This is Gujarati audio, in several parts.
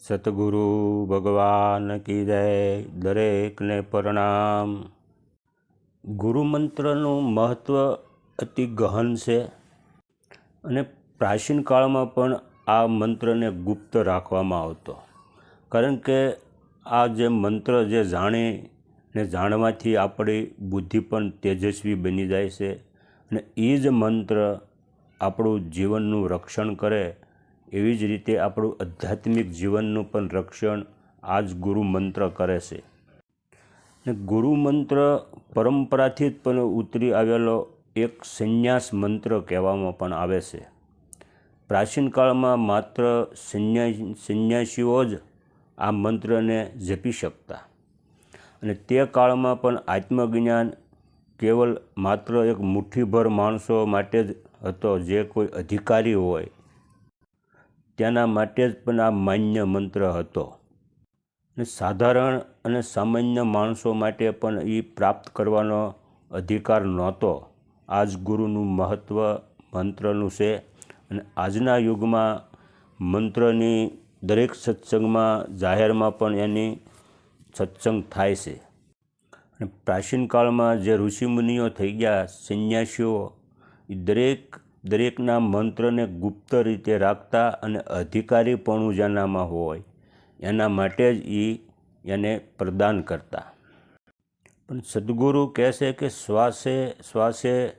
સતગુરુ ભગવાન કી જય દરેકને પ્રણામ ગુરુ મંત્રનું મહત્ત્વ અતિ ગહન છે અને પ્રાચીન કાળમાં પણ આ મંત્રને ગુપ્ત રાખવામાં આવતો. કારણ કે આ જે મંત્ર જે જાણી ને જાણવાથી આપણી બુદ્ધિ પણ તેજસ્વી બની જાય છે અને એ જ મંત્ર આપણું જીવનનું રક્ષણ કરે, એવી જ રીતે આપણું આધ્યાત્મિક જીવનનું પણ રક્ષણ આ જ ગુરુ મંત્ર કરે છે. ને ગુરુ મંત્ર પરંપરાથી જ પણ ઉતરી આવેલો એક સંન્યાસ મંત્ર કહેવામાં પણ આવે છે. પ્રાચીન કાળમાં માત્ર સંન્યાસી, સંન્યાસીઓ જ આ મંત્રને જપી શકતા. અને તે કાળમાં પણ આત્મજ્ઞાન કેવલ માત્ર એક મુઠ્ઠીભર માણસો માટે જ હતો, જે કોઈ અધિકારી હોય. તેના માટે જ પણ આ માન્ય મંત્ર હતો. ને સાધારણ અને સામાન્ય માણસો માટે પણ એ પ્રાપ્ત કરવાનો અધિકાર નહોતો. આ જ ગુરુનું મહત્ત્વ મંત્રનું છે. અને આજના યુગમાં મંત્રની દરેક સત્સંગમાં જાહેરમાં પણ એની સત્સંગ થાય છે. અને પ્રાચીન કાળમાં જે ઋષિમુનિઓ થઈ ગયા, સંન્યાસીઓ એ દરેક, દરેકના મંત્રને ગુપ્ત રીતે રાખતા અને અધિકારીપણું જેનામાં હોય, એના માટે જ એ એને પ્રદાન કરતા. પણ સદગુરુ કહે છે કે શ્વાસે શ્વાસે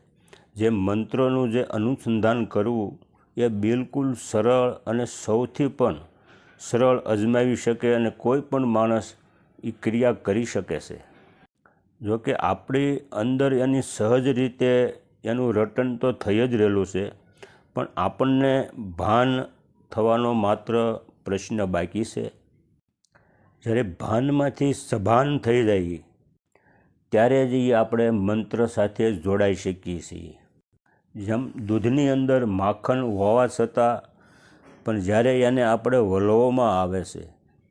જે મંત્રોનું જે અનુસંધાન કરવું, એ બિલકુલ સરળ અને સૌથી પણ સરળ અજમાવી શકે અને કોઈ પણ માણસ એ ક્રિયા કરી શકે છે. જો કે આપણી અંદર એની સહજ રીતે એનું રટન તો થઈ જ રહેલું છે, પણ આપણને ભાન થવાનો માત્ર પ્રશ્ન બાકી છે. જ્યારે ભાનમાંથી સભાન થઈ જાય ત્યારે જ એ આપણે મંત્ર સાથે જોડાઈ શકીએ છીએ. જેમ દૂધની અંદર માખણ હોવા છતાં, પણ જ્યારે એને આપણે વલવવામાં આવે છે,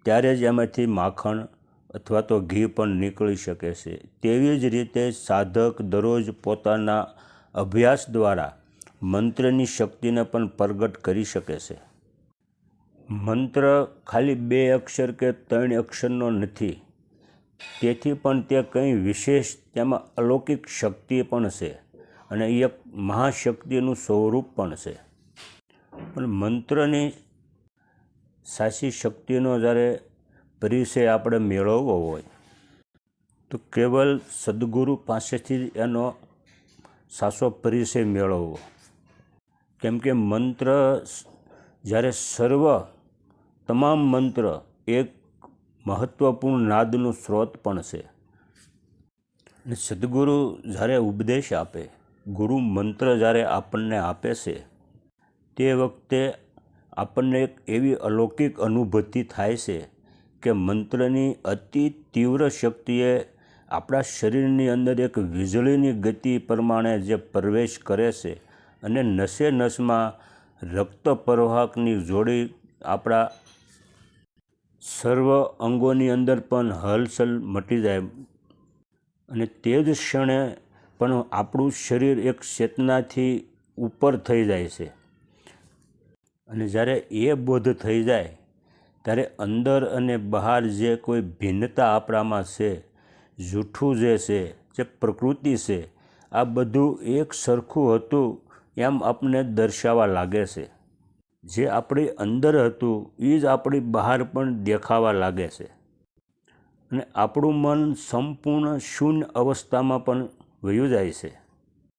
ત્યારે જ એમાંથી માખણ અથવા તો ઘી પણ નીકળી શકે છે. તેવી જ રીતે સાધક દરરોજ પોતાના અભ્યાસ દ્વારા મંત્રની શક્તિને પણ પ્રગટ કરી શકે છે. મંત્ર ખાલી બે અક્ષર કે ત્રણ અક્ષરનો નથી. તેથી પણ તે કંઈ વિશેષ તેમાં અલૌકિક શક્તિ પણ છે અને એક મહાશક્તિનું સ્વરૂપ પણ છે. પણ મંત્રની સાચી શક્તિનો જ્યારે પરિચય આપણે મેળવવો હોય. તો કેવલ સદગુરુ પાસેથી એનો સાચો પરિચય મેળવવો. કેમ કે મંત્ર જ્યારે સર્વ, તમામ મંત્ર એક મહત્ત્વપૂર્ણ નાદનું સ્ત્રોત પણ છે. અને સદગુરુ જ્યારે ઉપદેશ આપે, ગુરુ મંત્ર જ્યારે આપણને આપે છે, તે વખતે આપણને એક એવી અલૌકિક અનુભૂતિ થાય છે કે મંત્રની અતિ તીવ્ર શક્તિએ આપણા શરીરની અંદર એક વીજળીની ગતિ પ્રમાણે જે પ્રવેશ કરે છે અને નસે નસમાં રક્ત પ્રવાહકની જોડી આપણા સર્વ અંગોની અંદર પણ હલચલ મટી જાય. અને તે જ ક્ષણે પણ આપણું શરીર એક ચેતનાથી ઉપર થઈ જાય છે. અને જ્યારે એ બોધ થઈ જાય ત્યારે અંદર અને બહાર જે કોઈ ભિન્નતા આપણામાં છે, જૂઠું જે છે, જે પ્રકૃતિ છે, આ બધું એક સરખું હતું એમ આપણને દર્શાવવા લાગે છે. જે આપણી અંદર હતું, એ જ આપણી બહાર પણ દેખાવા લાગે છે. અને આપણું મન સંપૂર્ણ શૂન્ય અવસ્થામાં પણ વયું જાય છે.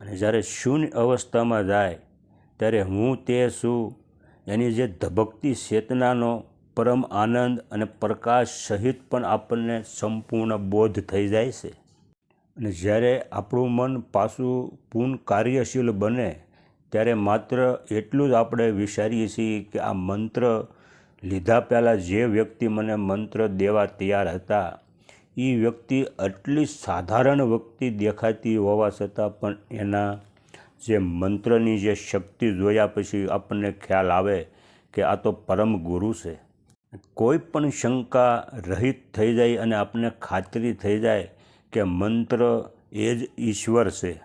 અને જ્યારે શૂન્ય અવસ્થામાં જાય, ત્યારે હું તે છું, એની જે ધબકતી ચેતનાનો પરમ આનંદ અને પ્રકાશ સહિત પણ આપણને સંપૂર્ણ બોધ થઈ જાય છે. અને જ્યારે આપણું મન પાછું પૂર્ણ કાર્યશીલ બને, ત્યારે માત્ર એટલું જ આપણે વિચારીએ છીએ કે આ મંત્ર લીધા પહેલાં જે વ્યક્તિ મને મંત્ર દેવા તૈયાર હતા એ વ્યક્તિ આટલી સાધારણ વ્યક્તિ દેખાતી હોવા છતાં પણ એના જે મંત્રની જે શક્તિ જોયા પછી આપણને ખ્યાલ આવે કે આ તો પરમ ગુરુ છે. કોઈ પણ શંકા રહિત થઈ જાય અને આપણને ખાતરી થઈ જાય કે મંત્ર એ જ ઈશ્વર છે.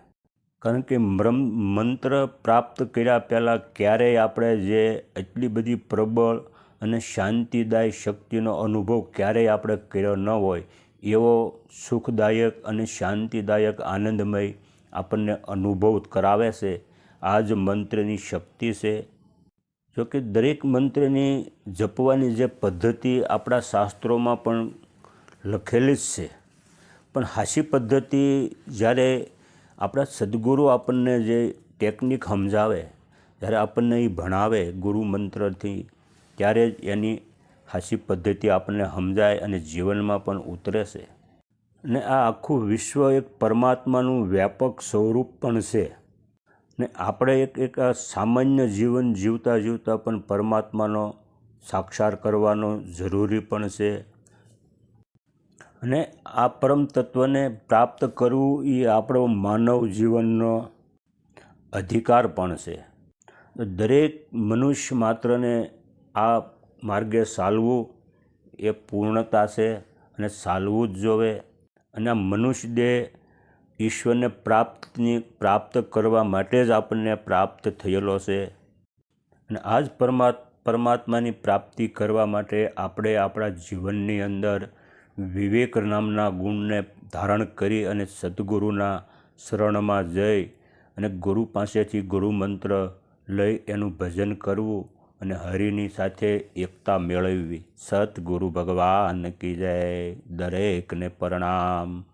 કારણ કે મ્રમ મંત્ર પ્રાપ્ત કર્યા પહેલાં ક્યારેય આપણે જે એટલી બધી પ્રબળ અને શાંતિદાયી શક્તિનો અનુભવ ક્યારેય આપણે કર્યો ન હોય, એવો સુખદાયક અને શાંતિદાયક આનંદમય આપણને અનુભવ કરાવે છે. આ જ મંત્રની શક્તિ છે. જોકે દરેક મંત્રની જપવાની જે પદ્ધતિ આપણા શાસ્ત્રોમાં પણ લખેલી જ છે. પણ હાસી પદ્ધતિ જ્યારે આપણા સદગુરુ આપણને જે ટેકનિક સમજાવે, જ્યારે આપણને એ ભણાવે ગુરુ મંત્રથી, ત્યારે જ એની હાસી પદ્ધતિ આપણને સમજાય અને જીવનમાં પણ ઉતરે છે. ને આ આખું વિશ્વ એક પરમાત્માનું વ્યાપક સ્વરૂપ પણ છે. ને આપણે એક એક, આ સામાન્ય જીવન જીવતા જીવતા પણ પરમાત્માનો સાક્ષાર કરવાનો જરૂરી પણ છે. અને આ પરમ તત્વને પ્રાપ્ત કરવું એ આપણો માનવ જીવનનો અધિકાર પણ છે. દરેક મનુષ્ય માત્રને આ માર્ગે ચાલવું એ પૂર્ણતા છે અને ચાલવું જ જોવે. અને આ મનુષ્ય દેહ ઈશ્વરને પ્રાપ્તની, પ્રાપ્ત કરવા માટે જ આપણને પ્રાપ્ત થયેલો છે. અને આ જ પરમા પરમાત્માની પ્રાપ્તિ કરવા માટે આપણે આપણા જીવનની અંદર વિવેક નામના ગુણને ધારણ કરી અને સદગુરુના શરણમાં જઈ અને ગુરુ પાસેથી ગુરુ મંત્ર લઈ એનું ભજન કરવું અને હરિની સાથે એકતા મેળવવી. સતગુરુ ભગવાન કી જય. દરેકને પ્રણામ.